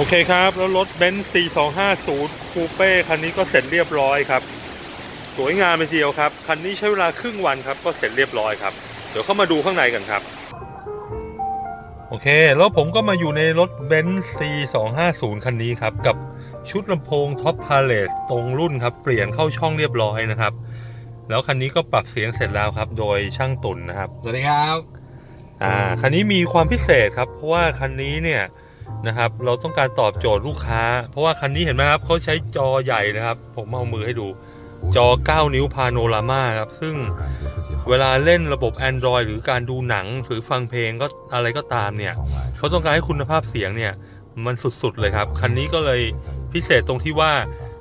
โอเคครับ แล้วรถเบนซ์ 4250 คูเป้คันนี้ก็เสร็จเรียบร้อยครับ สวยงามเลยทีเดียวครับ คันนี้ใช้เวลาครึ่งวันครับ ก็เสร็จเรียบร้อยครับ เดี๋ยวเข้ามาดูข้างในกันครับ โอเค แล้วผมก็มาอยู่ในรถเบนซ์ C250 คันนี้ครับ กับชุดลำโพงท็อปพาเลสตรงรุ่นครับ เปลี่ยนเข้าช่องเรียบร้อยนะครับ แล้วคันนี้ก็ปรับเสียงเสร็จแล้วครับ โดยช่างตุ่นนะครับ สวัสดีครับ อ่า คันนี้มีความพิเศษครับ เพราะว่าคันนี้เนี่ย นะครับ เราต้องการตอบโจทย์ลูกค้า เพราะว่าคันนี้เห็นไหมครับเขาใช้จอใหญ่นะครับ ผมเอามือให้ดูจอ 9 นิ้วพาโนรามาครับ ซึ่งเวลาเล่นระบบ Android หรือการดูหนังหรือฟังเพลงก็อะไรก็ตามเนี่ยเขาต้องการให้คุณภาพเสียงเนี่ย มันสุดๆเลยครับ คันนี้ก็เลยพิเศษตรงที่ว่า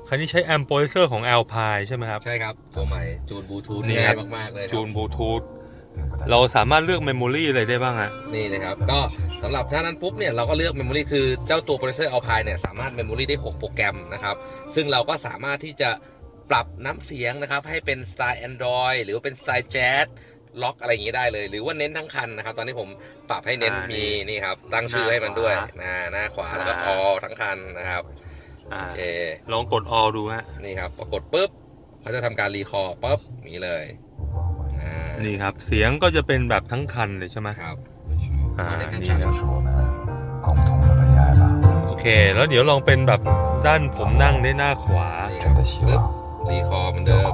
คันนี้ใช้แอม p พ i เซอร์ของ Alpine ใช่ไหมครับ ใช่ครับ ตัวใหม่จูนบลูทูธนี่ครัง่าบยมากๆเลยครับจูนบลูทูธ เราสามารถเลือกเมมโมรีอะไรได้บ้างอะนี่นะครับ ก็สำหรับถ้านั้นปุ๊บเนี่ยเราก็เลือกเมมโมรีคือเจ้าตัวโปรเซสเซอร์อัลพายเนี่ยสามารถเมมโมรีได้ 6 โปรแกรมนะครับ ซึ่งเราก็สามารถที่จะปรับน้ำเสียงนะครับ ให้เป็นสไตล์ Android หรือว่าเป็นสไตล์แจ๊สล็อกอะไรอย่างนี้ได้เลย หรือว่าเน้นทั้งคันนะครับ ตอนนี้ผมปรับให้เน้นอ่านี่มีนี่ครับ ตั้งชื่อให้มันด้วยหน้าขวานะหน้าขวาแล้วก็อ่าอทั้งคันนะครับอ่าโอเคลองกด all ดูฮะนี่ครับพอกดปุ๊บเขาจะทำการรีคอร์ปุ๊บอย่างนี้เลยอ่า นี่ครับ เสียงก็จะเป็นแบบทั้งคันเลยใช่ไหมครับอ่านี่ครับโอเค แล้วเดี๋ยวลองเป็นแบบด้านผมนั่งได้หน้าขวารีคอเหมือนเดิม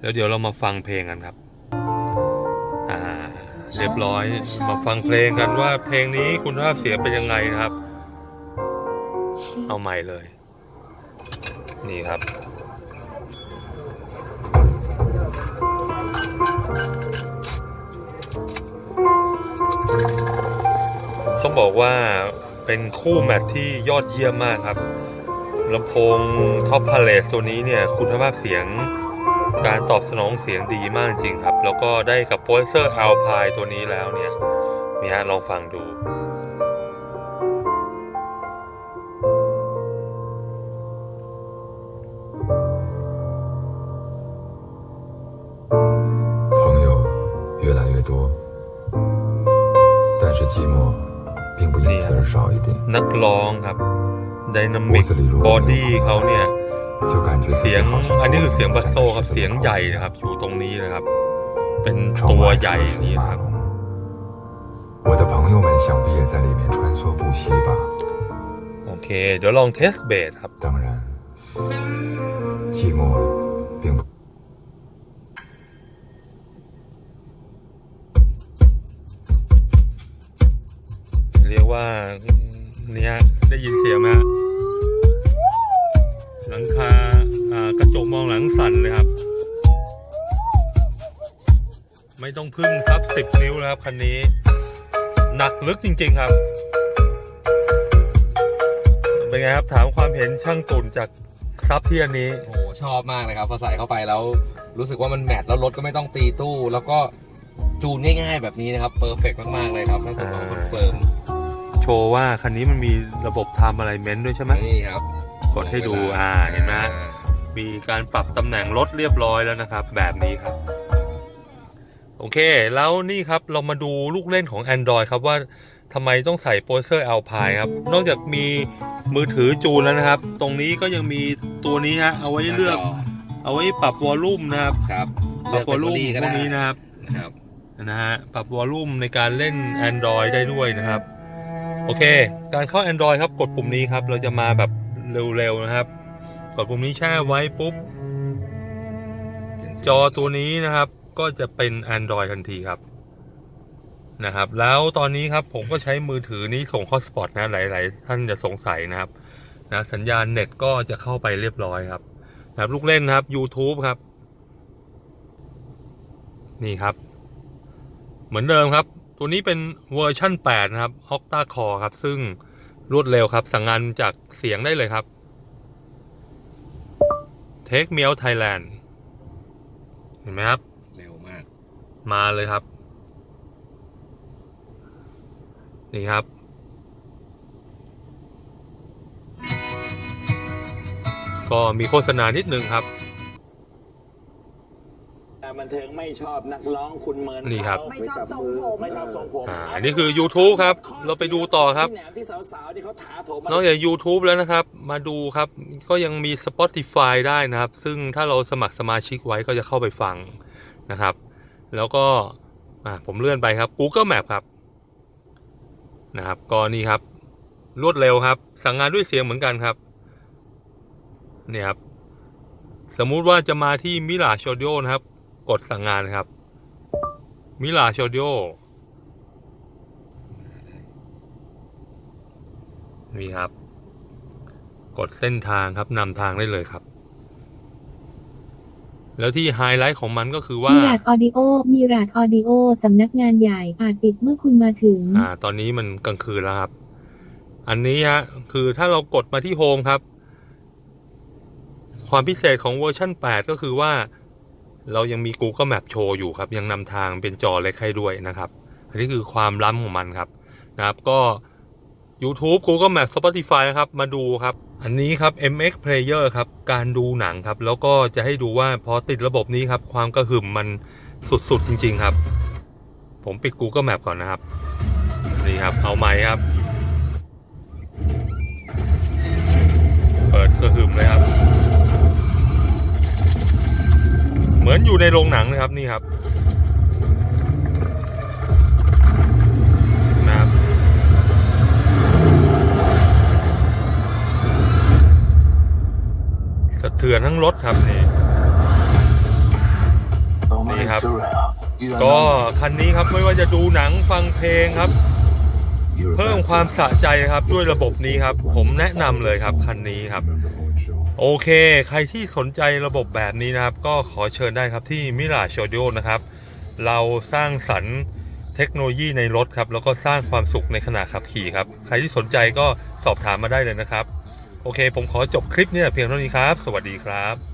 แล้วเดี๋ยวเรามาฟังเพลงกันครับอ่าเรียบร้อยมาฟังเพลงกันว่าเพลงนี้คุณภาพเสียงเป็นยังไงครับ เอาใหม่เลย นี่ครับ ต้องบอกว่าเป็นคู่แมทที่ยอดเยี่ยมมากครับลำโพงท็อปพาเลสตัวนี้เนี่ย คุณภาพเสียงการตอบสนองเสียงดีมากจริงครับ แล้วก็ได้กับโพสเซอร์อัลพายตัวนี้แล้วเนี่ยนี่ฮะลองฟังดู 朋友越来越多，但是寂寞 并不因此而少一点。 นักร้องครับไดนามิ 屋 ก 子里如 บ 果 อ 没 ดี้ 有 เขา 朋 เนี่ย 友，就感觉自 เสี 己 ยง 好像 อันนี้คือเสียง 活 บัส 在 โซครับ 十字 เสียง 路口 ใหญ่นะครับ อยู่ตรงนี้นะครับ เป็น 窗 ตัว 外 ใหญ่ 车 อย่าง 水 นี้นะ 马 ครับ 龙，我的朋友们想必也在里面穿梭不息吧。 โอเค เดี๋ยวลองเทสเบสครับ 当然，寂寞并不。 รียกว่าเนี่ยได้ยินเสียงไหมฮะหลังคาากระจกมองหลังสั่นเลยครับ ไม่ต้องพึ่งซับสิบนิ้วแล้วครับคันนี้ หนักลึกจริง ๆครับ เป็นไงครับถามความเห็นช่างตุ่นจากซับเที่อันนี้โอ้ชอบมากเลยครับพอใส่เข้าไปแล้วรู้สึกว่ามันแมทแล้วรถก็ไม่ต้องตีตู้ แล้วก็จูนง่าย ๆ แบบนี้นะครับเพอร์เฟกมากๆเลยครับทั้งตัวขอาคอนเฟิร์ม โชว์ว่าคันนี้มันมีระบบ Time Alignment ด้วยใช่ไหมนี่ครับ กดให้ดูอ่าเห็นไหมมีการปรับตำแหน่งรถเรียบร้อยแล้วนะครับ แบบนี้ครับ โอเค แล้วนี่ครับเรามาดูลูกเล่นของ Android ครับว่าทำไมต้องใส่โปรเซอร์ Alpine ครับ นอกจากมีมือถือจูนแล้วนะครับ ตรงนี้ก็ยังมีตัวนี้ฮะเอาไว้เลือก เอาไว้ปรับวอลลุ่มนะครับครับปรับวอลลุ่มเลือกพเป็นวกนี้นะครับนะครับนะฮะปรับวอลลุ่มในการเล่น Android ได้ด้วยนะครับ โอเค การเข้า Android ครับกดปุ่มนี้ครับ เราจะมาแบบเร็วๆนะครับ กดปุ่มนี้แช่ไว้ปุ๊บ จอตัวนี้นะครับ ก็จะเป็น Android ทันทีครับนะครับ แล้วตอนนี้ครับผมก็ใช้มือถือนี้ส่ง Hotspot นะหลายๆ ท่านจะสงสัยนะครับนะสัญญาณเน็ตก็จะเข้าไปเรียบร้อยครับนะครับลูกเล่นนะครับ YouTube ครับ นี่ครับ เหมือนเดิมครับ ตัวนี้เป็นเวอร์ชั่น 8 นะครับ Octa Core ครับ ซึ่งรวดเร็วครับ สั่งงานจากเสียงได้เลยครับ Take Me Out Thailand เห็นไหมครับ เร็วมาก มาเลยครับ นี่ครับก็มีโฆษณานิดนึงครับ แต่มันบันเทิงไม่ชอบนักร้องคุณเมินนี่ครับเขาไม่ชอบทรงผม ไม่ชอบทรงผมอ่าอันนี้คือ YouTube ครับ เราไปดูต่อครับ ที่แหนมที่สาวๆที่เขาถาโถมมนอกจาก YouTube แล้วนะครับ มาดูครับ ก็ยังมี Spotify ได้นะครับ ซึ่งถ้าเราสมัครสมาชิกไว้ก็จะเข้าไปฟังนะครับ แล้วก็อ่าผมเลื่อนไปครับ Google Map ครับ นะครับ ก็นี่ครับ รวดเร็วครับ สั่งงานด้วยเสียงเหมือนกันครับเนี่ยครับ สมมุติว่าจะมาที่มิลาชอดิโอนะครับ กดสั่งงานครับมิลาชอดิโอนี่ครับ กดเส้นทางครับนำทางได้เลยครับ แล้วที่ไฮไลท์ของมันก็คือว่ามีราดออดิโอมีราดออดิโอสำนักงานใหญ่อาจปิดเมื่อคุณมาถึง อ่า ตอนนี้มันกลางคืนแล้วครับ อันนี้ฮะคือถ้าเรากดมาที่โฮมครับ ความพิเศษของเวอร์ชัน8 ก็คือว่า เรายังมี Google Map โชว์อยู่ครับ ยังนำทางเป็นจอเล็กให้ด้วยนะครับ อันนี้คือความล้ำของมันครับนะครับก็ YouTube Google Map Spotify ครับมาดูครับ อันนี้ครับ MX Player ครับ การดูหนังครับ แล้วก็จะให้ดูว่าพอติดระบบนี้ครับ ความกระหึ่มมันสุดๆ จริง ๆ ครับ ผมปิด Google Map ก่อนนะครับ นี่ครับ เอาไม้ครับ เปิดกระหึ่มเลยครับ เหมือนอยู่ในโรงหนังเลยครับนี่ครับนะครับ สะเทือนทั้งรถครับนี่นี่ครับ ก็คันนี้ครับไม่ว่าจะดูหนังฟังเพลงครับ เพิ่มความสะใจครับด้วยระบบนี้ครับ ผมแนะนำเลยครับคันนี้ครับ โอเค ใครที่สนใจระบบแบบนี้นะครับ ก็ขอเชิญได้ครับที่มิราชโอดิโอนะครับ เราสร้างสรรค์เทคโนโลยีในรถครับ แล้วก็สร้างความสุขในขณะขับขี่ครับ ใครที่สนใจก็สอบถามมาได้เลยนะครับ โอเค ผมขอจบคลิปเนี่ยเพียงเท่านี้ครับ สวัสดีครับ